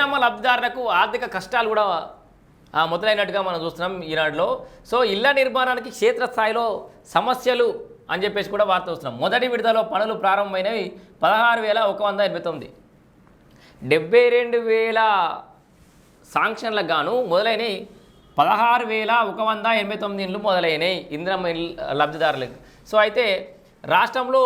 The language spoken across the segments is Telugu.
ఇందిరమ్మ లబ్ధిదారులకు ఆర్థిక కష్టాలు కూడా మొదలైనట్టుగా మనం చూస్తున్నాం ఈనాడులో. సో ఇళ్ళ నిర్మాణానికి క్షేత్రస్థాయిలో సమస్యలు అని చెప్పేసి కూడా వార్త వస్తున్నాం. మొదటి విడతలో పనులు ప్రారంభమైనవి పదహారు వేల ఒక వంద ఎనభై తొమ్మిది. డెబ్బై రెండు వేల శాంక్షన్లకు గాను మొదలైనవి పదహారు వేల ఒక వంద ఎనభై తొమ్మిది ఇండ్లు మొదలైనవి ఇందిరమ్మ లబ్ధిదారులకు. సో అయితే రాష్ట్రంలో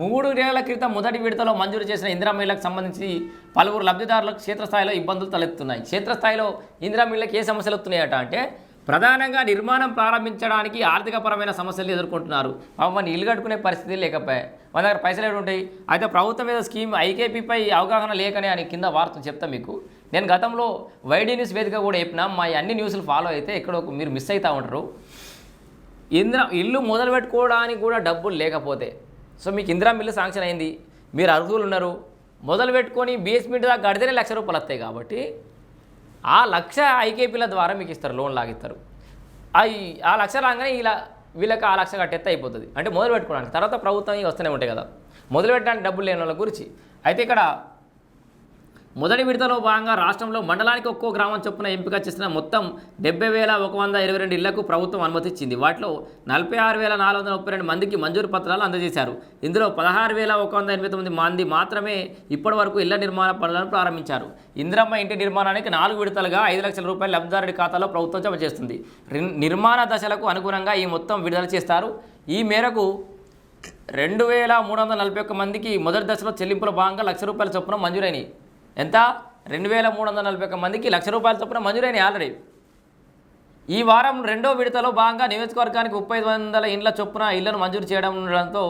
మూడు నెలల క్రితం మొదటి విడతలో మంజూరు చేసిన ఇందిరమ్మ సంబంధించి పలువురు లబ్ధిదారులకు క్షేత్రస్థాయిలో ఇబ్బందులు తలెత్తున్నాయి క్షేత్రస్థాయిలో ఇందిరా మిల్లకి ఏ సమస్యలు వస్తున్నాయట అంటే ప్రధానంగా నిర్మాణం ప్రారంభించడానికి ఆర్థికపరమైన సమస్యలు ఎదుర్కొంటున్నారు. పాపం ఇల్లు కట్టుకునే పరిస్థితి లేకపోయా. మన దగ్గర పైసలు ఏడు ఉంటాయి. అయితే ప్రభుత్వం మీద స్కీమ్ ఐకేపీపై అవగాహన లేకనే అని కింద వార్త చెప్తా మీకు. నేను గతంలో వైడీ న్యూస్ వేదిక కూడా చెప్పినా మా అన్ని న్యూస్లు ఫాలో అయితే ఎక్కడో ఒక మీరు మిస్ అవుతూ ఉంటారు. ఇంద్ర ఇల్లు మొదలు పెట్టుకోవడానికి కూడా డబ్బులు లేకపోతే. సో మీకు ఇందిరా మిల్లు శాంక్షన్ అయింది. మీరు అర్హులు ఉన్నారు. మొదలు పెట్టుకొని బేస్మెంట్ దాకా కడితేనే లక్ష రూపాయలు వస్తాయి కాబట్టి ఆ లక్ష ఐకేపీల ద్వారా మీకు ఇస్తారు లోన్ లాగిస్తారు. అవి ఆ లక్ష రాగానే ఇలా వీళ్ళకి ఆ లక్ష కట్టేస్తే అయిపోతుంది. అంటే మొదలు పెట్టుకోవడానికి తర్వాత ప్రభుత్వం ఇవి వస్తూనే ఉంటాయి కదా. మొదలు పెట్టడానికి డబ్బులు లేని వాళ్ళ గురించి. అయితే ఇక్కడ మొదటి విడతలో భాగంగా రాష్ట్రంలో మండలానికి ఒక్కో గ్రామం చొప్పున ఎంపిక చేసిన మొత్తం డెబ్బై వేల ఒక వంద ఇరవై రెండు ఇళ్ళకు ప్రభుత్వం అనుమతిచ్చింది. వాటిలో నలభై ఆరు వేల నాలుగు వందల ముప్పై రెండు మందికి మంజూరు పత్రాలు అందజేశారు. ఇందులో పదహారు వేల ఒక వంద ఎనభై తొమ్మిది మంది మాత్రమే ఇప్పటి వరకు ఇళ్ళ నిర్మాణ పనులను ప్రారంభించారు. ఇందిరమ్మ ఇంటి నిర్మాణానికి నాలుగు విడతలుగా ఐదు లక్షల రూపాయల లబ్ధిదారుడి ఖాతాలో ప్రభుత్వం జమ చేస్తుంది. నిర్మాణ దశలకు అనుగుణంగా ఈ మొత్తం విడుదల చేస్తారు. ఈ మేరకు రెండు వేల మూడు వందల నలభై ఒక్క మందికి మొదటి దశలో చెల్లింపుల భాగంగా లక్ష రూపాయల చొప్పున మంజూరైనవి ఎంత? రెండు వేల మూడు వందల నలభై ఒక్క మందికి లక్ష రూపాయల చొప్పున మంజూరైన ఆల్రెడీ ఈ వారం రెండో విడతలో భాగంగా నియోజకవర్గానికి ముప్పై ఐదు వందల ఇండ్ల చొప్పున ఇళ్ళను మంజూరు చేయడం ఉండడంతో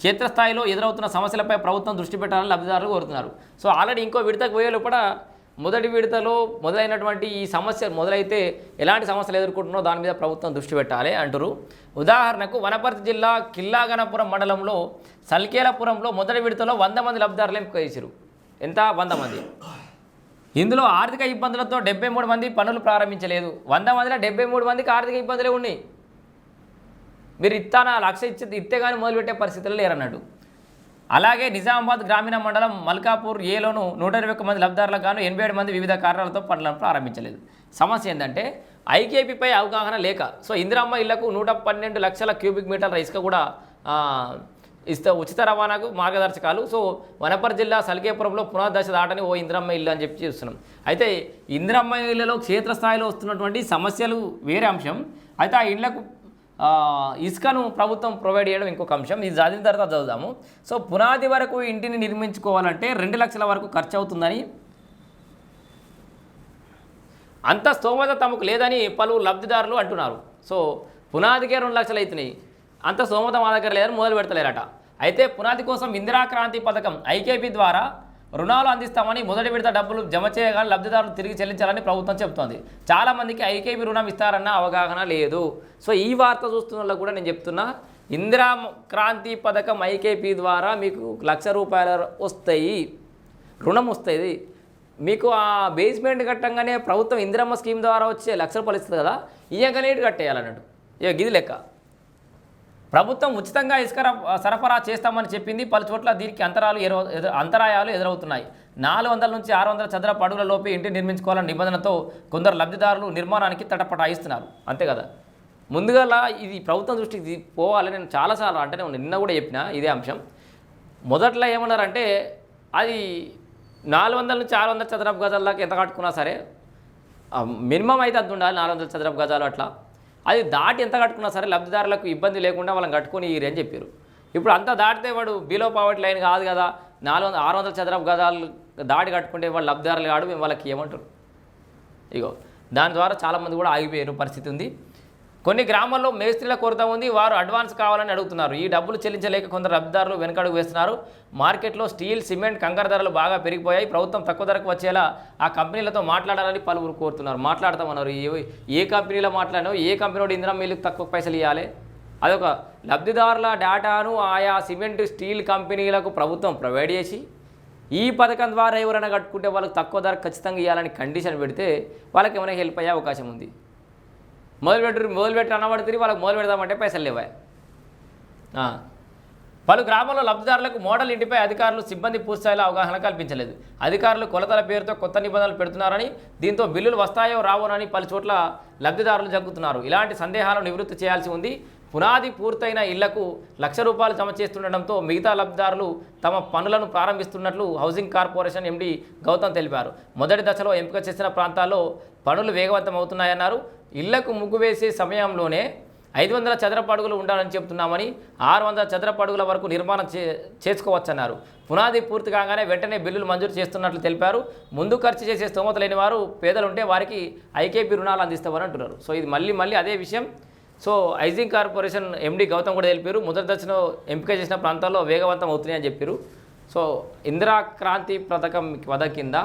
క్షేత్రస్థాయిలో ఎదురవుతున్న సమస్యలపై ప్రభుత్వం దృష్టి పెట్టాలని లబ్ధిదారులు కోరుతున్నారు. సో ఆల్రెడీ ఇంకో విడతకు పోయేలు కూడా మొదటి విడతలో మొదలైనటువంటి ఈ సమస్య మొదలైతే ఎలాంటి సమస్యలు ఎదుర్కొంటున్నో దాని మీద ప్రభుత్వం దృష్టి పెట్టాలి అంటారు ఉదాహరణకు వనపర్తి జిల్లా కిల్లాగనపురం మండలంలో సల్కేలపురంలో మొదటి విడతలో వంద మంది లబ్ధిదారులు ఎంపిక చేశారు ఎంత? వంద మంది. ఇందులో ఆర్థిక ఇబ్బందులతో డెబ్బై మూడు మంది పనులు ప్రారంభించలేదు. వంద మందిలో డెబ్బై మూడు మందికి ఆర్థిక ఇబ్బందులే ఉన్నాయి. మీరు ఇస్తానా లక్ష ఇచ్చి ఇత్తే కానీ మొదలుపెట్టే పరిస్థితులు లేరన్నాడు. అలాగే నిజామాబాద్ గ్రామీణ మండలం మల్కాపూర్ ఏలోను నూట ఇరవై ఒక్క మంది లబ్ధారులకు గాను ఎనభై ఏడు మంది వివిధ కారణాలతో పనులను ప్రారంభించలేదు. సమస్య ఏంటంటే ఐకేపీపై అవగాహన లేక సో ఇందిరమ్మ ఇళ్ళకు నూట పన్నెండు లక్షల క్యూబిక్ మీటర్ల ఇసుక కూడా ఇస్తే ఉచిత రవాణాకు మార్గదర్శకాలు. సో వనపర్ జిల్లా సలికేపురంలో పునర్దశ దాటని ఓ ఇందిరమ్మ ఇల్లు అని చెప్పి చూస్తున్నాం. అయితే ఇందిరమ్మ ఇళ్ళలో క్షేత్రస్థాయిలో వస్తున్నటువంటి సమస్యలు వేరే అంశం. అయితే ఆ ఇండ్లకు ఇసుకను ప్రభుత్వం ప్రొవైడ్ చేయడం ఇంకొక అంశం. ఇది చదివిన తర్వాత చదువుదాము. సో పునాది వరకు ఇంటిని నిర్మించుకోవాలంటే రెండు లక్షల వరకు ఖర్చు అవుతుందని అంత స్తోమత తమకు లేదని పలు లబ్ధిదారులు అంటున్నారు. సో పునాదికే రెండు లక్షలు అవుతున్నాయి. అంత సోమత మా దగ్గర లేదని మొదలు పెడతలేరట. అయితే పునాది కోసం ఇందిరా క్రాంతి పథకం ఐకేపీ ద్వారా రుణాలు అందిస్తామని మొదటి విడత డబ్బులు జమ చేయగానే లబ్ధిదారులు తిరిగి చెల్లించాలని ప్రభుత్వం చెబుతోంది. చాలామందికి ఐకేపీ రుణం ఇస్తారన్న అవగాహన లేదు. సో ఈ వార్త చూస్తున్న కూడా నేను చెప్తున్నా ఇందిరా క్రాంతి పథకం ఐకేపీ ద్వారా మీకు లక్ష రూపాయలు వస్తాయి. రుణం వస్తుంది మీకు ఆ బేస్మెంట్ కట్టంగానే ప్రభుత్వం ఇందిరమ్మ స్కీమ్ ద్వారా వచ్చే లక్ష రూపాయలు ఇస్తుంది కదా ఇయ్యగానే నీటి కట్టేయాలన్నట్టు ఇక గిది లెక్క. ప్రభుత్వం ఉచితంగా ఇసుక సరఫరా చేస్తామని చెప్పింది. పలు చోట్ల దీనికి అంతరాలు ఎదురు అంతరాయాలు ఎదురవుతున్నాయి. నాలుగు వందల నుంచి ఆరు వందల చదరపు అడుగుల లోపే ఇంటి నిర్మించుకోవాలన్న నిబంధనతో కొందరు లబ్ధిదారులు నిర్మాణానికి తటపటాయిస్తున్నారు. అంతే కదా? ముందుగా ఇది ప్రభుత్వం దృష్టికి పోవాలి పోవాలని నేను చాలాసార్లు అంటేనే నిన్న కూడా చెప్పిన ఇదే అంశం. మొదట్లో ఏమన్నారంటే అది నాలుగు వందల నుంచి ఆరు వందల చదరపు గజాల దాకా ఎంత కట్టుకున్నా సరే మినిమం అయితే అంత ఉండాలి. నాలుగు వందల చదరపు గజాలు అట్లా. అది దాటి ఎంత కట్టుకున్నా సరే లబ్ధిదారులకు ఇబ్బంది లేకుండా వాళ్ళని కట్టుకొని ఇయ్యి అని చెప్పారు. ఇప్పుడు అంతా దాటితే వాడు బిలో పావర్టీ లైన్ కాదు కదా నాలుగు వందల ఆరు వందల చదరపు గదాలు దాడి కట్టుకుంటే వాళ్ళు లబ్ధిదారులు కాడు మేము వాళ్ళకి ఏమంటారు? ఇగో దాని ద్వారా చాలామంది కూడా ఆగిపోయారు పరిస్థితి ఉంది. కొన్ని గ్రామాల్లో మేస్త్రీల కొరత ఉంది వారు అడ్వాన్స్ కావాలని అడుగుతున్నారు. ఈ డబ్బులు చెల్లించలేక కొందరు లబ్ధిదారులు వెనకడుగు వేస్తున్నారు. మార్కెట్లో స్టీల్ సిమెంట్ కంకర ధరలు బాగా పెరిగిపోయాయి. ప్రభుత్వం తక్కువ ధరకు వచ్చేలా ఆ కంపెనీలతో మాట్లాడాలని పలువురు కోరుతున్నారు. మాట్లాడతామన్నారు ఏ ఏ కంపెనీలో మాట్లాడినో ఏ కంపెనీ ఇందిరా మిల్లుకు తక్కువ పైసలు ఇవ్వాలి అదొక లబ్ధిదారుల డేటాను ఆయా సిమెంట్ స్టీల్ కంపెనీలకు ప్రభుత్వం ప్రొవైడ్ చేసి ఈ పథకం ద్వారా ఎవరైనా కట్టుకుంటే వాళ్ళకి తక్కువ ధర ఖచ్చితంగా ఇవ్వాలని కండిషన్ పెడితే వాళ్ళకి ఏమైనా హెల్ప్ అయ్యే అవకాశం ఉంది. మొదలు పెట్టు మొదలు పెట్టి అనబడుతుంది వాళ్ళకి మొదలు పెడదామంటే పైసలు లేవా? పలు గ్రామాల్లో లబ్ధిదారులకు మోడల్ ఇంటిపై అధికారులు సిబ్బంది పూర్తిస్థాయిలో అవగాహన కల్పించలేదు. అధికారులు కొలతల పేరుతో కొత్త నిబంధనలు పెడుతున్నారని దీంతో బిల్లులు వస్తాయో రావోనని పలు చోట్ల లబ్ధిదారులు జగ్గుతున్నారు ఇలాంటి సందేహాలను నివృత్తి చేయాల్సి ఉంది. పునాది పూర్తయిన ఇళ్ళకు లక్ష రూపాయలు జమ చేస్తుండటంతో మిగతా లబ్ధిదారులు తమ పనులను ప్రారంభిస్తున్నట్లు హౌసింగ్ కార్పొరేషన్ ఎండీ గౌతమ్ తెలిపారు. మొదటి దశలో ఎంపిక చేసిన ప్రాంతాల్లో పనులు వేగవంతం అవుతున్నాయన్నారు ఇళ్ళకు ముగ్గు వేసే సమయంలోనే ఐదు వందల చదరపు అడుగులు ఉండాలని చెబుతున్నామని ఆరు వందల చదరపు అడుగుల వరకు నిర్మాణం చే చేసుకోవచ్చన్నారు. పునాది పూర్తి కాగానే వెంటనే బిల్లులు మంజూరు చేస్తున్నట్లు తెలిపారు. ముందు ఖర్చు చేసే స్తోమత లేని వారు పేదలుంటే వారికి ఐకేపీ రుణాలు అందిస్తామని అంటున్నారు. సో ఇది మళ్ళీ మళ్ళీ అదే విషయం. సో ఐజింగ్ కార్పొరేషన్ ఎండి గౌతమ్ కూడా తెలిపారు. మొదటి దశలో ఎంపిక చేసిన ప్రాంతాల్లో వేగవంతం అవుతున్నాయని చెప్పారు. సో ఇందిరా క్రాంతి పథకం పథకం కింద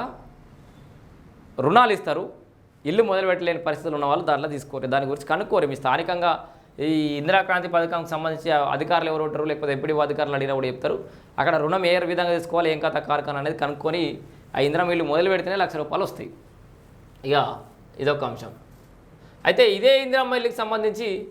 రుణాలు ఇస్తారు. ఇల్లు మొదలు పెట్టలేని పరిస్థితులు ఉన్న వాళ్ళు దాంట్లో తీసుకోరు. దాని గురించి కనుక్కోరు. మీ స్థానికంగా ఈ ఇందిరాక్రాంతి పథకంకి సంబంధించి అధికారులు ఎవరు ఉంటారు? లేకపోతే ఎప్పుడు అధికారులు అడిగినా కూడా చెప్తారు. అక్కడ రుణం ఏ విధంగా తీసుకోవాలి? ఏం కథ? కారకం అనేది కనుక్కొని ఆ ఇందిరా ఇల్లు మొదలు పెడితేనే లక్ష రూపాయలు వస్తాయి. ఇక ఇదొక అంశం. అయితే ఇదే ఇందిరమ్మ ఇల్లుకి సంబంధించి